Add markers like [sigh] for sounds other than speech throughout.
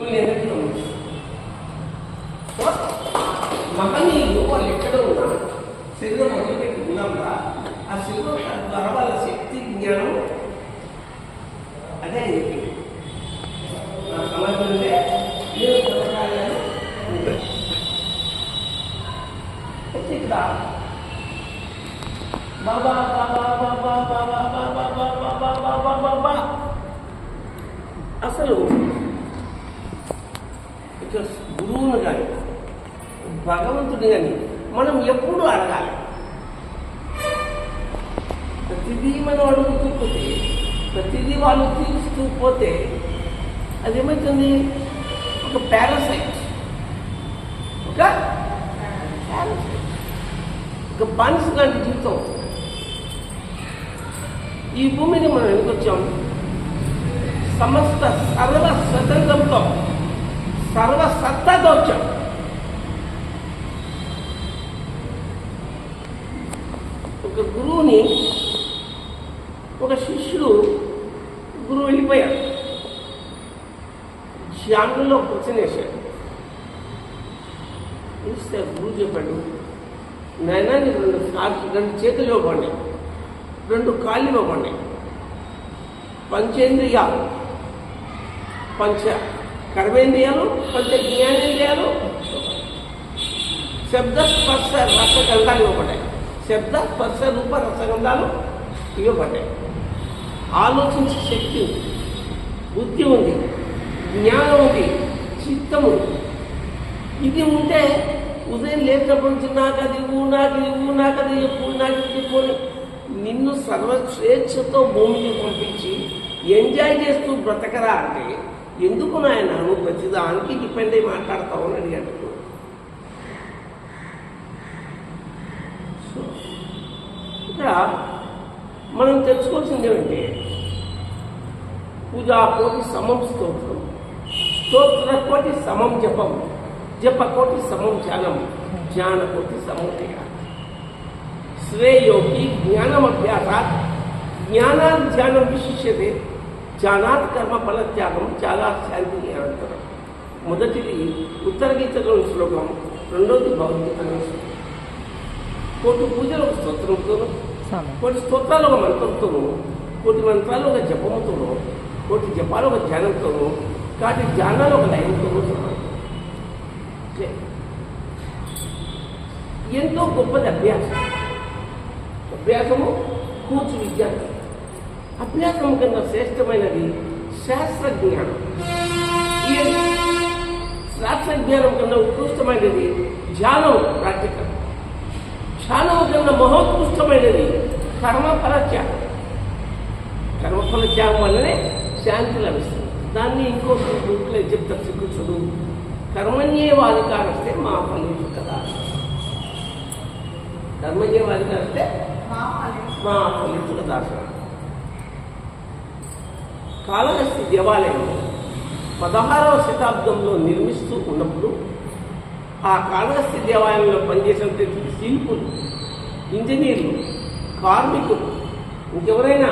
నువ్వు నిలబడి మమ్మల్ని నువ్వు భగవంతుడు కానీ మనం ఎప్పుడు అడగాలి. ప్రతిదీ మనం అడుగుతూ పోతే ప్రతిదీ వాళ్ళు తీరుస్తూ పోతే అదేమవుతుంది ఒక పారాసైట్ ఒక పారాసైట్ ఒక బానిస లాంటి జీవితం. ఈ భూమిని మనం ఎందుకు సమస్త సర్వ స్వతంత్రంతో సర్వ సత్తాతో వచ్చాం ఒక గురువుని ఒక శిష్యుడు గురువు వెళ్ళిపోయాడు. ధ్యానంలో కూర్చొనేశాడు ఇస్తే గురువు చెప్పాడు నాయనా రెండు సార్లు రెండు చేతులు ఇవ్వకండి రెండు కాళ్ళు ఇవ్వకండి పంచేంద్రియాలు పంచ కర్మేంద్రియాలు పంచ జ్ఞానేంద్రియాలు శబ్ద స్పర్శ రసగంధాలు ఇవ్వకండి శబ్ద స్పర్శ రూప రసగంధాలు ఇవ్వబడ్డాయి. ఆలోచించే శక్తి ఉంది బుద్ధి ఉంది జ్ఞానం ఉంది చిత్తం ఉంది. ఇది ఉంటే ఉదయం లేచినప్పటి నుంచి నాకు అది ఇవ్వు నాకు ఇవ్వు నాకు అది ఇవ్వు నాకు ఇది ఇవ్వు అని నిన్ను సర్వ స్వేచ్ఛతో భూమికి పంపించి ఎంజాయ్ చేస్తూ బ్రతకరా అంటే ఎందుకు నాయన? నువ్వు ప్రతిదానికి డిపెండ్ అయి మాట్లాడతావు అని అడిగాడు సో, ఇక్కడ మనం తెలుసుకోవాల్సింది ఏమంటే పూజా కోటి సమం స్తోత్రం. స్తోత్ర కోటి సమం జపం. జప కోటి సమం ధ్యానం. జ్ఞానకోటి కోటి సమం శ్రేయోకి శ్రేయోగి జ్ఞానమభ్యాసాత్ జ్ఞానాత్ ధ్యానం విశిష్యతే. ధ్యానాత్ కర్మ ఫలత్యాగం చాలా శాంతి అంటారు మొదటిది ఉత్తర గీతలోని శ్లోకం రెండోది భగవద్గీతలోని శ్లోకం. కోటి పూజలు ఒక స్తోత్రంతోనూ కొన్ని కోటి స్తోత్రాలు ఒక మంత్రంతోనూ కొన్ని మంత్రాలు ఒక జపముతోనూ కొన్ని జపాలు ఒక ధ్యానంతోనూ కాటి ధ్యానాలు ఒక లయంతోనూ సమానం. ఎంతో గొప్పది అభ్యాసం. అభ్యాసము కూర్చు విద్యార్థి. అభ్యాసం కన్నా శ్రేష్టమైనది శాస్త్ర జ్ఞానం శాస్త్ర జ్ఞానం కన్నా ఉత్కృష్టమైనది ధ్యానం ప్రాక్టికల్. ధ్యానం కన్నా మహోత్కృష్టమైనది. కర్మఫల త్యాగం కర్మఫల త్యాగం వల్లనే శాంతి లభిస్తుంది. దాన్ని ఇంకో రూట్లో చెప్తారు శ్రీకృష్ణుడు కర్మణ్యేవాధికారస్తే మా ఫలించు కదా. కర్మణ్యేవాధికారస్తే మా ఫలించు కదా. కాళహస్తి దేవాలయం పదహారవ శతాబ్దంలో నిర్మిస్తూ ఉన్నప్పుడు ఆ కాళహస్తి దేవాలయంలో పనిచేసినటువంటి శిల్పులు ఇంజనీర్లు కార్మికులు ఇంకెవరైనా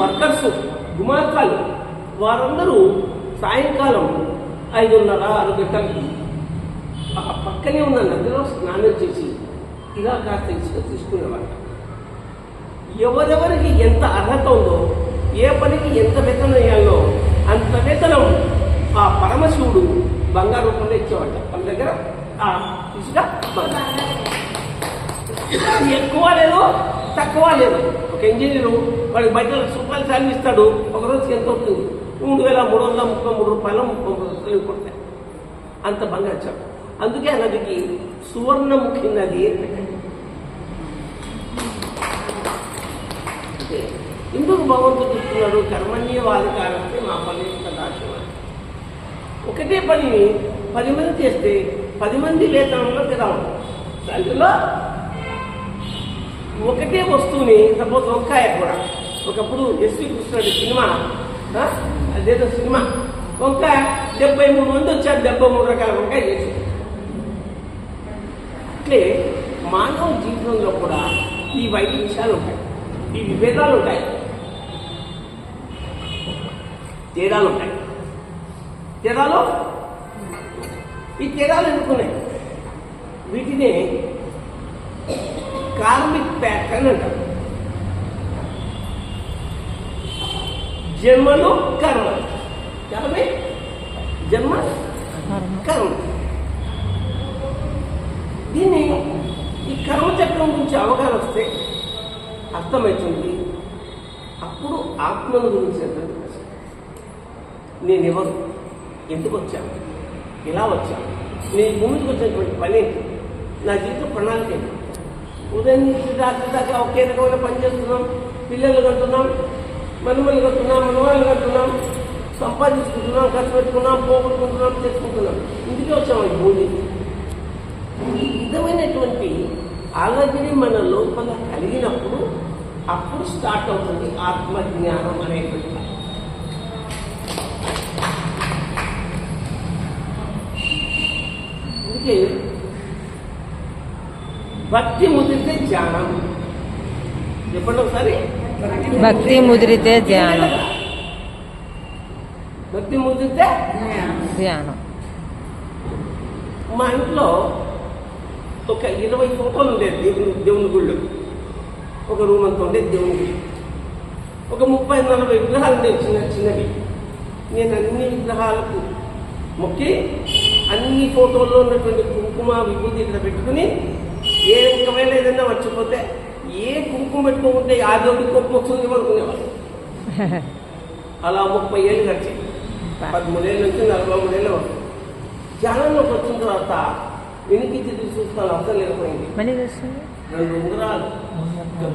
వర్కర్స్ గుమాకాలు వారందరూ సాయంకాలం ఐదున్నర ఆరు గంటలకి ఆ పక్కనే ఉన్న నదిలో స్నానం చేసి ఇలా కాస్త ఇసుక తీసుకునేవారు ఎవరెవరికి ఎంత అర్హత ఉందో ఏ పనికి ఎంత వేతనం వేయాలో అంత వేతనం ఆ పరమశివుడు బంగారు రూపంలో ఇచ్చేవాట దగ్గర. ఆ ఎక్కువ లేదు తక్కువ లేదు. ఒక ఇంజనీరు వాడికి బయట లక్ష రూపాయలు శాలరీ ఇస్తాడు. ఒక రోజుకి ఎంత అవుతుంది మూడు వేల మూడు వందల ముప్పై మూడు రూపాయలు ముప్పై మూడు రూపాయలు కొడతాయి. అంత బంగారు చాలు. అందుకే నదికి సువర్ణముఖి నది అని ఎందుకు భగవంతుడు చెప్తున్నాడు కర్మణ్య వాధికారంటే మా పని దాశం ఒకటే పనిని పది మంది చేస్తే పది మంది వేతనంలో తిరగడం అందులో ఒకటే వస్తువుని సపోజ్ వంకాయ కూడా. ఒకప్పుడు ఎస్వి కృష్ణుడి సినిమా అదేదో సినిమా. వంకాయ డెబ్బై మూడు మంది వచ్చారు డెబ్బై మూడు రకాల వంకాయ చేసి. అట్లే మానవ జీవితంలో కూడా ఈ వైవిధ్యాలు ఉంటాయి ఈ విభేదాలు ఉంటాయి తేడాలు ఉంటాయి. తేడాలో ఈ తేడాలు ఎన్నుకున్నాయి వీటిని కార్మిక్ ప్యాటర్న్ అంటారు. జన్మలు కర్మ. కర్మే జన్మ కర్మ. దీన్ని ఈ కర్మచక్రం గురించి అవగాహన వస్తే అర్థమవుతుంది. అప్పుడు ఆత్మను గురించి అర్థం నేను ఎవరు? ఎందుకు వచ్చాను ఇలా వచ్చాను నేను భూమికి వచ్చినటువంటి పని ఏంటి? నా జీవిత ప్రణాళిక ఏంటి? ఉదయం నుంచి రాత్రి దాకా ఒకే రకమైన పని చేస్తున్నాం. పిల్లలు కడుతున్నాం. మనుమలు కడుతున్నాం. మనవాళ్ళు కడుతున్నాం. సంపాదించుకుంటున్నాం. ఖర్చు పెట్టుకున్నాం. పోగొట్టుకుంటున్నాం. తెచ్చుకుంటున్నాం ఇందుకే వచ్చాం ఈ భూమికి ఈ విధమైనటువంటి ఆలోచన మన లోపల కలిగినప్పుడు అప్పుడు స్టార్ట్ అవుతుంది ఆత్మజ్ఞానం అనేటువంటి అందుకే భక్తి ముదిరితే ధ్యానం. చెప్పండి ఒకసారి? భక్తి ముదిరితే ధ్యానం. భక్తి ముదిరితే ధ్యానం. మా ఇంట్లో ఒక ఇరవై ఫోటోలు ఉండేది దేవుని దేవుని గుళ్ళు. ఒక రూమ్ అంతా ఉండేది దేవుని గుడి ఒక ముప్పై నలభై విగ్రహాలు ఉండేవి చిన్న చిన్నవి. నేను అన్ని విగ్రహాలకు మొక్కి అన్ని ఫోటోల్లో ఉన్నటువంటి కుంకుమ విభూతి ఇక్కడ పెట్టుకుని ఏ ఒకవేళ ఏదైనా మర్చిపోతే ఏ కుంకుమ పెట్టుకోకుంటే ఆ దేవుడికి కోపం వస్తుంది అనుకునేవాళ్ళు. [laughs] అలా ముప్పై ఏళ్ళు గడిచి. పదమూడేళ్ళ నుంచి నలభై మూడేళ్ళు ధ్యానంలోకి వచ్చిన తర్వాత వెనుక తిరిగి చూస్తాను అర్థం లేకపోయింది. రెండు ఉంగరాలు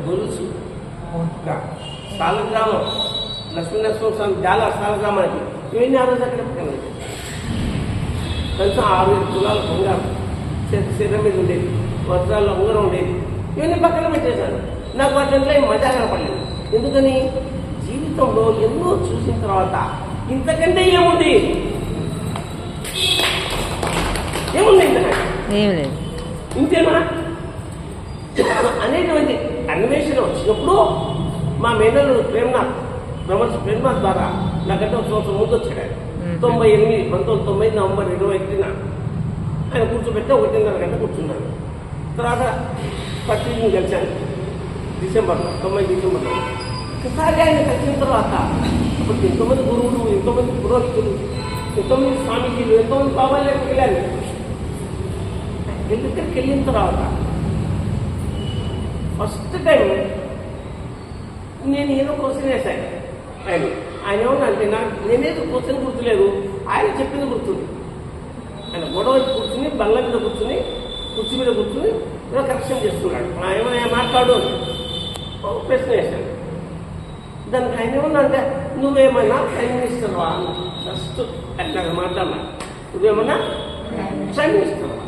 గొలుసు సాలగ్రామం లక్ష్మీనరసింహ స్వామి జాల సాలగ్రామానికి. ఇవన్నీ ఆ రోజు అక్కడ కనీసం ఆరు ఏడు తులాల బంగారం శరీరం మీద ఉండేది వస్త్రాల్లో ఉంగరం ఉండేది ఇవన్నీ పక్కన పెట్టేశాను నాకు వాటిలో మజా కనపడలేదు. ఎందుకని? జీవితంలో ఎన్నో చూసిన తర్వాత ఇంతకంటే ఏముంది? ఏముంది ఇంతకంటే? ఇంతేనా? అనేటువంటి అన్వేషణ వచ్చినప్పుడు మా మేనల్లుడు ప్రేమనాథ్ బ్రహ్మర్షి ప్రేమనాథ్ ద్వారా నాకంటే ఒక సంవత్సరం ముందు వచ్చాడు. తొంభై ఎనిమిది పంతొమ్మిది తొంభై నవంబర్ ఇరవై ఒకటిన ఆయన కూర్చోబెట్టి ఒకటిన్నర గంట కూర్చున్నాను తర్వాత పత్రికను కలిశాను. డిసెంబర్లో తొంభై డిసెంబర్లో. ఒకసారి ఆయన కలిసిన తర్వాత అప్పుడు ఎంతోమంది గురువులు ఎంతోమంది పురోహితులు ఎంతోమంది స్వామీజీలు ఎంతోమంది బాబాలు దగ్గరికి వెళ్ళాను దగ్గరికి వెళ్ళిన తర్వాత ఫస్ట్ టైం నేను ఏదో క్వశ్చన్ వేశాను. ఆయన ఆయన ఏమన్నా అంటే నాకు నేనేది కూర్చొని గుర్తులేదు. ఆయన చెప్పింది గుర్తుంది. ఆయన గొడవ కూర్చుని బల్ల మీద కూర్చుని కుర్చీ మీద కూర్చుని ఏదో కరెక్షన్ చేస్తున్నాడు. ఆ ఏమైనా మాట్లాడు అని ప్రశ్న వేశాను దానికి ఆయన ఏమన్నా అంటే నువ్వేమైనా ప్రైమ్ మినిస్టర్ వా ఫస్ట్ అట్లా మాట్లాడినా. నువ్వేమన్నా ప్రైమ్ మినిస్టర్ వా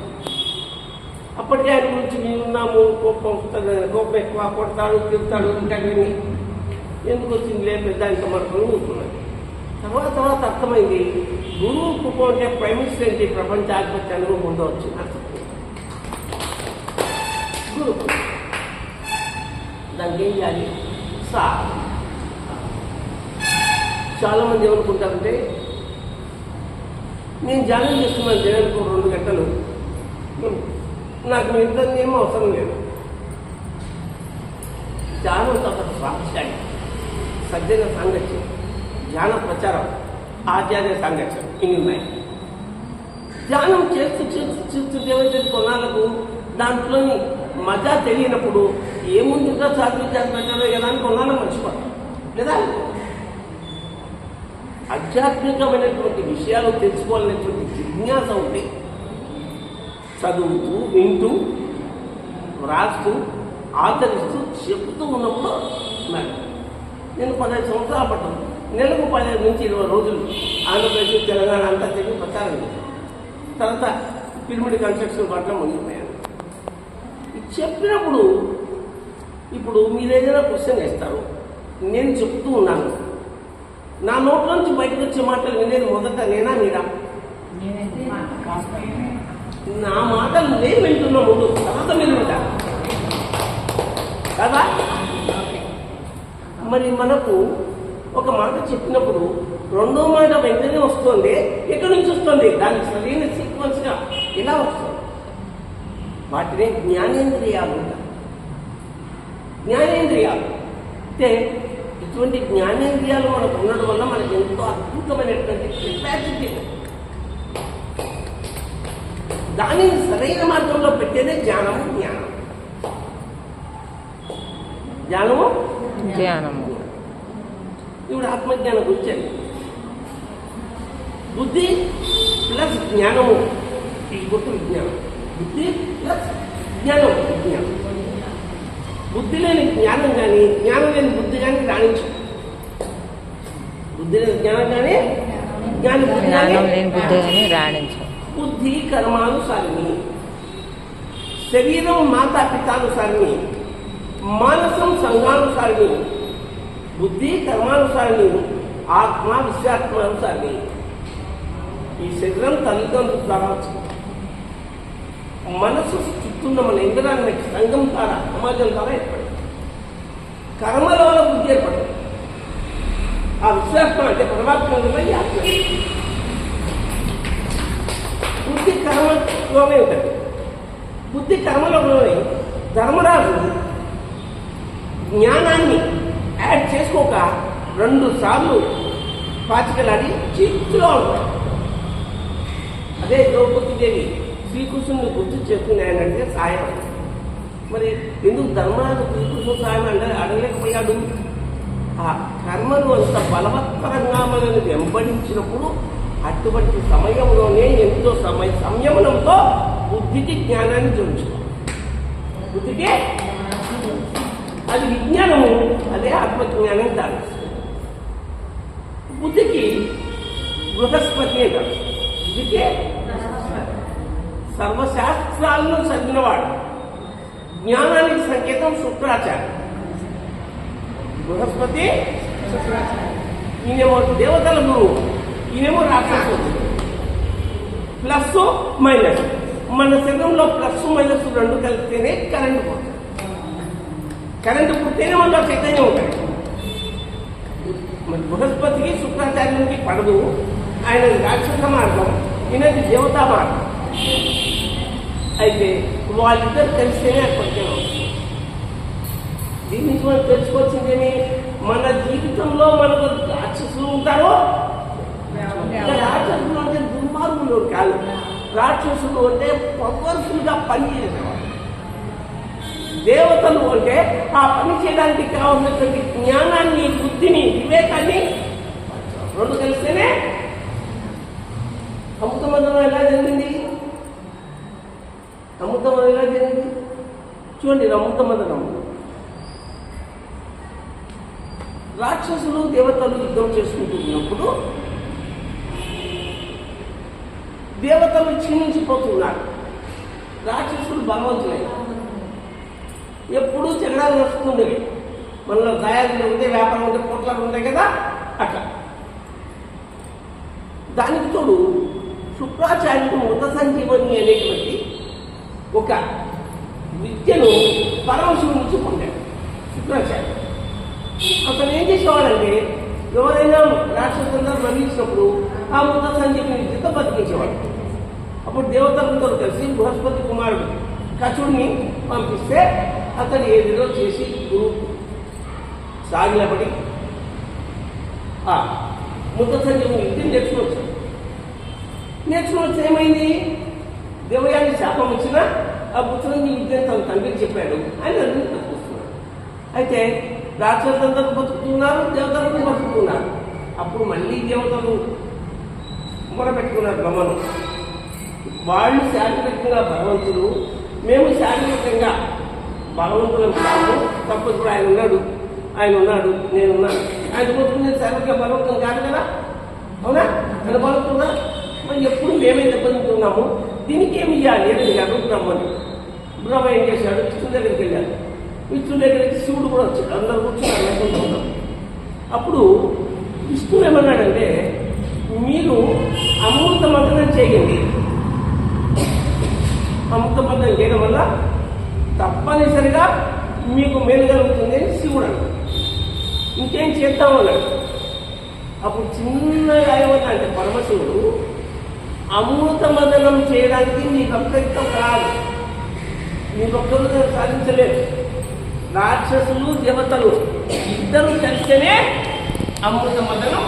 అప్పటికే ఆయన గురించి మేము ఉన్నాము కోపం వస్తుంది కోపం ఎక్కువ కొడతాడు తిరుగుతాడు ఇంకా విని ఎందుకు వచ్చింది లేదు పెద్ద? ఇంత మనకు తర్వాత తర్వాత అర్థమైంది. గురువు కృప అంటే ప్రైమ్ మినిస్టర్ ఏంటి? ప్రపంచ ఆధిపత్యాన్ని పొందవచ్చు అర్థం గురు. దానికి ఏం చేయాలి? సా. చాలా మంది ఏమనుకుంటారంటే నేను ధ్యానం చేస్తున్నాను జగన్కు రెండు గంటలు. నాకు ఇంత ఏం అవసరం లేదు. ధ్యానం తర్వాత స్వాధ్యాయం సజ్జన సాంగత్యం ధ్యాన ప్రచారం ఆచార్య సాంగత్యం ఇవి ఉన్నాయి ధ్యానం చేస్తూ చేస్తూ చేస్తూ ఏమైతే కొన్నాళ్ళకు దాంట్లోని మజా తెలియనప్పుడు ఏముందిగా సాధించాల్సి పెట్టాలో ఎలా అని కొన్నాళ్ళు మర్చిపోతాం. లేదా? ఆధ్యాత్మికమైనటువంటి విషయాలు తెలుసుకోవాలనేటువంటి జిజ్ఞాస ఉంది. చదువుతూ వింటూ రాస్తూ ఆచరిస్తూ చెప్తూ ఉన్నప్పుడు నాకు నేను పదహైదు సంవత్సరాలు పట్టాను నెలకు పదిహేను నుంచి ఇరవై రోజులు ఆంధ్రప్రదేశ్ తెలంగాణ అంతా తిరిగి ప్రచారం చేశాను తర్వాత పిరిమిడి కన్స్ట్రక్షన్ పట్ల మునిగిపోయాను ఇది చెప్పినప్పుడు ఇప్పుడు మీరు ఏదైనా క్వశ్చన్ వేస్తారు. నేను చెప్తూ ఉన్నాను. నా నోట్ల నుంచి బయటకు వచ్చే మాటలు వినేది మొదట నేనా మీరా? నా మాటలు నేను వింటున్నా ముందు తర్వాత మీరు కదా? మరి మనకు ఒక మాట చెప్పినప్పుడు రెండో మాట వెంటనే వస్తుంది ఎక్కడి నుంచి వస్తుంది? దానికి సరైన సీక్వెన్స్గా ఎలా ఇలా వస్తుంది? వాటినే జ్ఞానేంద్రియాలు అంటారు. జ్ఞానేంద్రియాలు. అంటే ఇటువంటి జ్ఞానేంద్రియాలు మనకు ఉండడం వల్ల మనకి ఎంతో అద్భుతమైనటువంటి కెపాసిటీ దానిని సరైన మార్గంలో పెట్టేదే జ్ఞానము జ్ఞానం. జ్ఞానము ధ్యానము ఇప్పుడు ఆత్మజ్ఞానం వచ్చాయి. బుద్ధి ప్లస్ జ్ఞానము. ఈ గుర్తు విజ్ఞానం. బుద్ధి ప్లస్ జ్ఞానం విజ్ఞానం. బుద్ధి లేని జ్ఞానం కానీ జ్ఞానం లేని బుద్ధి కానీ రాణించు. బుద్ధి లేని జ్ఞానం కానీ జ్ఞాని కానీ లేని బుద్ధి అని రాణించు. బుద్ధి కర్మానుసారిణి. శరీరం మాతా పితానుసారిణి మానసం సంఘానుసారిని బుద్ధి కర్మానుసారిని ఆత్మ విశ్వాత్మానుసారిని ఈ శరీరం తల్లిదండ్రుల ద్వారా వచ్చింది. మనసు చుట్టూన్న మన ఇంద్రాన్ని సంఘం ద్వారా సమాజం ద్వారా ఏర్పడింది. కర్మలోన బుద్ధి ఏర్పడింది. ఆ విశ్వాత్మ అంటే పరమాత్మ ఈ ఆత్మ. బుద్ధి కర్మలోనే ఉంటుంది. బుద్ధి కర్మలోనే ధర్మరాజు జ్ఞానాన్ని యాడ్ చేసుకోక రెండు సార్లు పాచికలాడి చిత్తులో ఉంటాడు అదే ద్రౌపది దేవి శ్రీకృష్ణుని గుర్తు చేస్తున్నాయనంటే సాయం. మరి ఎందుకు ధర్మరాజు శ్రీకృష్ణుడు సాయం అంటే అడగలేకపోయాడు? ఆ కర్మను అంత బలవత్తరంగా మనల్ని వెంబడించినప్పుడు అటువంటి సమయంలోనే ఎంతో సమయ సంయమనంతో బుద్ధికి జ్ఞానాన్ని జోడించు బుద్ధికే అది విజ్ఞానము అదే ఆత్మజ్ఞానం కాదు బుద్ధికి బృహస్పతి అంటారు. బుద్ధికే సర్వశాస్త్రాలను చదివినవాడు. జ్ఞానానికి సంకేతం శుక్రాచార్య బృహస్పతి ఈయనేమో దేవతల గురువు ఈయనేమో రాక్షసుడు. Plus minus. మన శరీరంలో ప్లస్ మైనస్ రెండు కలిస్తేనే కరెంటు పోతుంది. కరెంటు పుట్టేనే మనలో చైతన్యం ఉంటుంది మరి బృహస్పతికి శుక్రాచార్యునికి పడదు. ఆయన రాక్షస మార్గం ఈయనది దేవతా మార్గం. అయితే వాళ్ళిద్దరు కలిస్తేనే అప్పటికేనా దీని నుంచి మనం తెలుసుకోవాల్సిందేమి? మన జీవితంలో మనకు రాక్షసులు ఉంటారో? రాక్షసులు అంటే దుర్మార్గులు కాదు. రాక్షసులు అంటే పవర్ఫుల్గా పనిచేసేవాళ్ళు దేవతలు అంటే ఆ పని చేయడానికి కావాల్సినటువంటి జ్ఞానాన్ని బుద్ధిని వివేకాన్ని రెండు కలిస్తేనే అమృతమందరం ఎలా జరిగింది? అమృతమందరం ఎలా జరిగింది? చూడండి ఇది అమృతమందరం రాక్షసులు దేవతలు యుద్ధం చేసుకుంటున్నప్పుడు దేవతలు క్షీణించిపోతున్నారు. రాక్షసులు భగవంతులైన ఎప్పుడూ జగడాలు నడుస్తుండేవి మనలో దయాలు ఉంటే వ్యాపారం ఉంటే పోట్లాలు ఉంటాయి కదా అట్లా. దానికి తోడు శుక్రాచార్యుడు మృత సంజీవని అనేటువంటి ఒక విద్యను పరమశివుని నుంచి పొందాడు శుక్రాచార్యుడు. అతను ఏం చేసేవాడంటే ఎవరైనా రాక్షసులంతా మరణించినప్పుడు ఆ మృత సంజీవని విద్యతో బతికించేవాడు అప్పుడు దేవతలందరూ కలిసి బృహస్పతి కుమారుడు కచుడిని పంపిస్తే అతను ఏదిలో చేసి గురువు సాగిలపడి ఆ మృత సంజీవిని విద్యను నేర్చుకుని వచ్చాడు నేర్చుకుని వచ్చి ఏమైంది? దేవయాన్ని శాపం ఇచ్చిన ఆ పుత్రుని విద్యను తన తండ్రికి చెప్పాడు అని అన్ని బతుకుతున్నాడు అయితే రాక్షసులందరూ బతుకుతున్నారు దేవతలకు బతుకుతున్నారు. అప్పుడు మళ్ళీ దేవతలు మొరపెట్టుకున్నారు బ్రహ్మను. వాళ్ళు శారీరకంగా బలవంతులు మేము శారీరకంగా బలవంతులం కాదు తప్పదు ఇప్పుడు ఆయన ఉన్నాడు. ఆయన ఉన్నాడు నేను ఉన్నాను. ఆయన కోసం నేను సరిగ్గా బలవంతం కాదు కదా? అవునా? నేను బలవుతుందా మరి ఎప్పుడు మేమే దెబ్బతింటున్నాము? దీనికి ఏమి ఇవ్వాలి అని అడిగాడు బ్రహ్మని బ్రహ్మ ఏం చేశాడు? విష్ణు దగ్గరికి వెళ్ళాడు. విష్ణు దగ్గరికి శివుడు కూడా వచ్చాడు. అందరు కూర్చున్నారు అనుకుంటున్నాం అప్పుడు విష్ణు ఏమన్నాడంటే మీరు అమృత మదనం చేయండి. అమృత మదనం చేయడం వల్ల తప్పనిసరిగా మీకు మేలు కలుగుతుంది అని శివుడు. అన్నాడు ఇంకేం చేద్దాం అన్నాడు. అప్పుడు చిన్నగా ఏమన్నా పరమశివుడు అమృత మదనం చేయడానికి నీకొక్కరితో కాదు. నీకొక్కరు సాధించలేదు రాక్షసులు దేవతలు ఇద్దరు కలిస్తేనే అమృత మదనం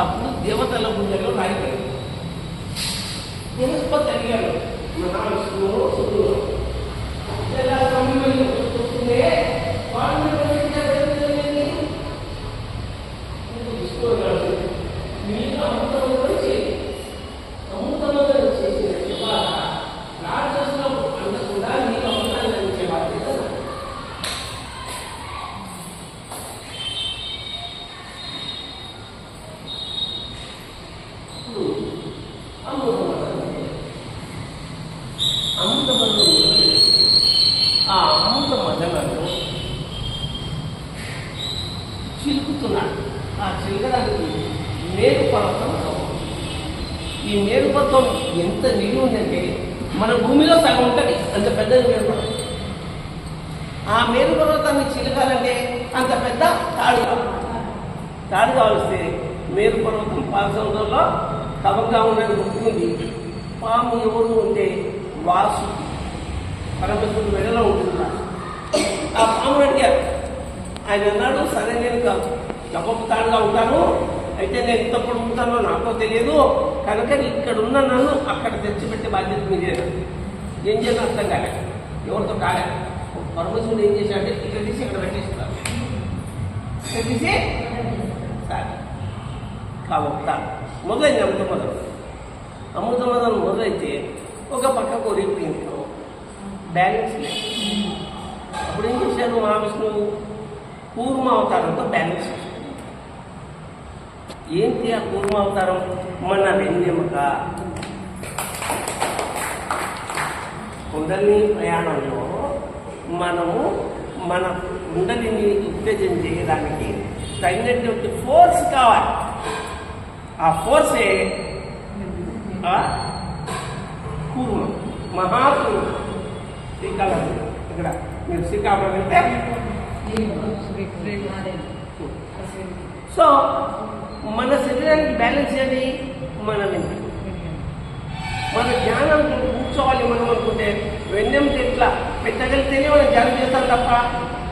అప్పుడు దేవతల గుండెలో రాయిపోయింది బృహస్పతి అడిగాడు. మహావిష్ణువు శుద్ధుడు ఎలా సమయం వస్తుందే వాళ్ళు విష్ణువు అన్నాడు మీరు అమృతమందరం చేయి అమృతమందరం చేసిన తర్వాత రాక్షసులకు అందకుండా నీకు అమృతాన్ని అందించే బాధ్యత నాది. ఇప్పుడు అమృతమందరం అమృతమందరం ఆ అమృత మదనను చిలుకుతున్నాడు ఆ చిలకడానికి మేరు పర్వతం సగం. ఈ మేరు పర్వతం ఎంత నిడి ఉందంటే మన భూమిలో సగం ఉంటుంది అంత పెద్దది మేరు పర్వతం ఆ మేరు పర్వతాన్ని చిలకాలంటే అంత పెద్ద తాడు తాడు కావలిస్తే మేరు పర్వతం పాలసముద్రంలో కవంగా ఉన్నది ఉంటుంది పాము ఎవరు ఉంటే వాసు. పరమశివుడు వెడలో ఉంటున్నా ఆ పాము అడిగారు ఆయన అన్నాడు సరే నేను తాడుగా ఉంటాను. అయితే నేను ఇంతప్పుడు ఉంటానో నాకో తెలియదు. కనుక ఇక్కడ ఉన్న నన్ను అక్కడ తెచ్చిపెట్టే బాధ్యత మీదేనా ఏం చేయాలో అర్థం కాలే. ఎవరితో కాలే. పరమశివుడు ఏం చేశాడంటే ఇక్కడ తీసి ఇక్కడ పెట్టేస్తున్నారు. ఇక్కడ తీసి సరే. కావొక్క మొదలైంది అమృత మొదలు అమృత మొదలు మొదలైతే ఒక పక్క కోరిపోయింది బ్యాలెన్స్ లేదు. అప్పుడు ఏం చేశారు మహావిష్ణువు? కూర్మ అవతారంతో బ్యాలెన్స్ చేశాడు ఏంటి ఆ కూర్మ అవతారం మన వెన్నెముక కుండలిని ప్రయాణంలో మనము మన కుండలిని ఉత్తేజం చేయడానికి తగినటువంటి ఫోర్స్ కావాలి. ఆ ఫోర్సే కూర్మ. మహాకూర్మ. శ్రీకాళహస్తి ఇక్కడ మీరు శ్రీకాకుళం వెళ్తే? సో మన శరీరానికి బ్యాలెన్స్ ఏది మన మన ధ్యానం కూర్చోవాలి మనం అనుకుంటే వెన్నెం ఎట్లా? పెట్టగలిగితేనే మనం ధ్యానం చేస్తాం తప్ప